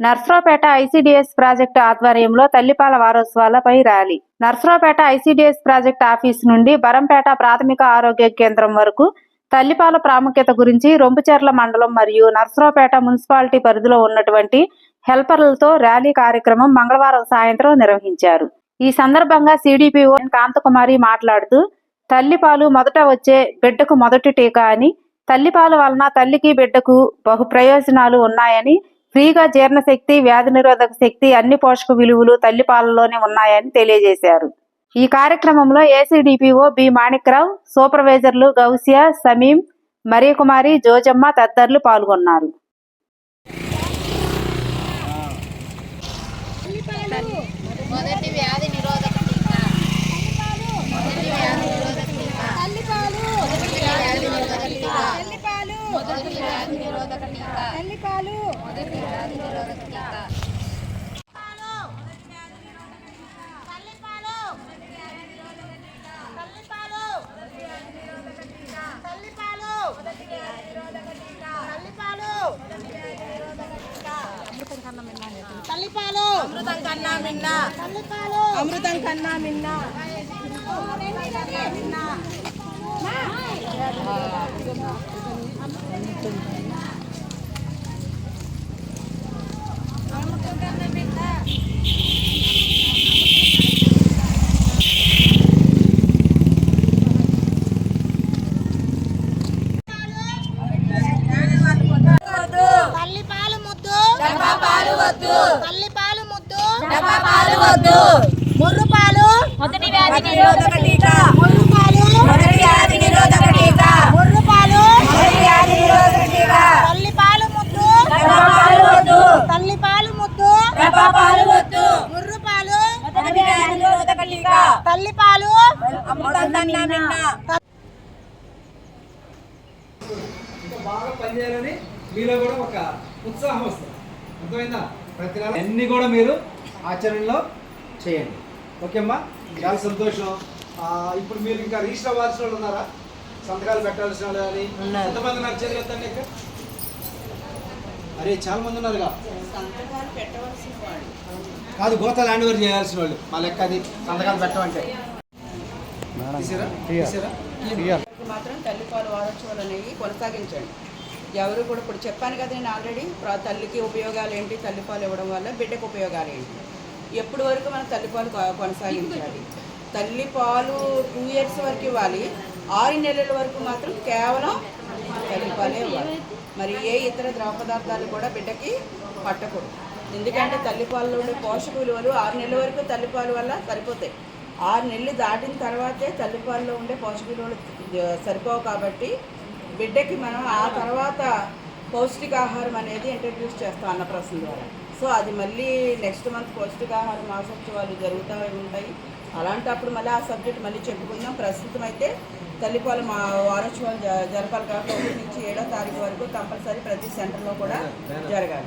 Narasaraopet ICDS project ఆధ్వర్యంలో తల్లిపాల వారోత్సవాలపై rally. Narasaraopet ICDS project office నుండి బరంపేట ప్రాథమిక ఆరోగ్య కేంద్రం వరకు తల్లిపాల ప్రాముఖ్యత గురించి రొంపుచెర్ల మండలం మరియు నర్సరావుపేట మున్సిపాలిటీ పరిధిలో ఉన్నటువంటి హెల్పర్లతో ర్యాలీ కార్యక్రమం మంగళవారం సాయంత్రం నిర్వహించారు. ఈ సందర్భంగా సిడిపిఓ కాంతకుమారి మాట్లాడుతూ తల్లిపాలు మొదట వచ్చే బిడ్డకు మొదటి టీకా అని తల్లిపాలు వలన తల్లికి బిడ్డకు బహు ప్రయోజనాలు ఉన్నాయని ఫ్రీగా జీర్ణశక్తి వ్యాధి నిరోధక శక్తి అన్ని పోషక విలువలు తల్లిపాలలోనే ఉన్నాయని తెలియజేశారు. ఈ కార్యక్రమంలో ఏసీడీపీఓ బి మాణిక్రావు సూపర్వైజర్లు గౌసియా సమీం మరియకుమారి జోజమ్మ తదితరులు పాల్గొన్నారు. మొదటి వ్యాధి నిరోధక టీకా మొదటి వ్యాధి నిరోధక టీకా తల్లిపాలు మొదటి వ్యాధి నిరోధక టీకా తల్లిపాలు మొదటి వ్యాధి నిరోధక టీకా తల్లిపాలు. మొదటి వ్యాధి నిరోధక టీకా తల్లిపాలు. అమృతం కన్నా మిన్న. అమృతం కన్నా మిన్న పాలు వద్దు ముర్రు పాలు మొదటి వ్యాధి నిరోధక టీకా ముర్రు పాలు మొదటి వ్యాధి నిరోధక టీకా ముర్రు పాలు మొదటి వ్యాధి నిరోధక టీకా తల్లిపాలు ముద్దు పాలు వద్దు తల్లిపాలు ముద్దు పాలు వద్దు ముర్రు పాలు మొదటి వ్యాధి నిరోధక మిన్న ఇంకా బాగా పనిచేయాలని మీలో కూడా ఒక ఉత్సాహం వస్తుంది అర్థమైందా ప్రతి నెల అన్ని కూడా మీరు ఆచరణలో చేయండి. ఓకేమ్మా? చాలా సంతోషం. ఇప్పుడు మీరు ఇంకా రిజిస్టర్ అవ్వాల్సిన వాళ్ళు ఉన్నారా? సంతకాలు పెట్టాల్సిన వాళ్ళు కానీ ఎంతమంది నాకు చేతులు ఇక్కడ. అరే చాలా మంది ఉన్నారుగా. కాదు గోత ల్యాండ్ ఓవర్ చేయాల్సిన వాళ్ళు. మా లెక్క అది సంతకాలు పెట్టమంటే. మాత్రం తల్లిపాలు వారోత్సవాలు అనేవి కొనసాగించండి. ఎవరు కూడా ఇప్పుడు చెప్పాను కదా నేను ఆల్రెడీ ప్ర- తల్లికి ఉపయోగాలు ఏంటి తల్లిపాలు ఇవ్వడం వల్ల బిడ్డకు ఉపయోగాలు ఏంటి? ఎప్పుడు వరకు మనం తల్లిపాలు కొనసాగించాలి? తల్లిపాలు టూ ఇయర్స్ వరకు ఇవ్వాలి. ఆరు నెలల వరకు మాత్రం కేవలం తల్లిపాలే ఇవ్వాలి. మరి ఏ ఇతర ద్రవ పదార్థాలు కూడా బిడ్డకి పట్టకూడదు. ఎందుకంటే తల్లిపాలలో ఉండే పోషక విలువలు ఆరు నెలల వరకు తల్లిపాలు వల్ల సరిపోతాయి. ఆరు నెలలు దాటిన తర్వాతే తల్లిపాలలో ఉండే పోషక విలువలు సరిపోవు కాబట్టి బిడ్డకి మనం ఆ తర్వాత పౌష్టికాహారం అనేది ఇంట్రడ్యూస్ చేస్తాం అన్నప్రసన్న ద్వారా. సో అది మళ్ళీ నెక్స్ట్ మంత్ పౌష్టికాహారం మాసోత్సవాలు జరుగుతూ ఉంటాయి. అలాంటప్పుడు మళ్ళీ ఆ సబ్జెక్ట్ మళ్ళీ చెప్పుకుందాం. ప్రస్తుతం అయితే తల్లిపాలు మా వారోత్సవాలు జ- జరపాలి కాబట్టి నుంచి ఏడో తారీఖు వరకు కంపల్సరీ ప్రతి సెంటర్లో కూడా జరగాలి.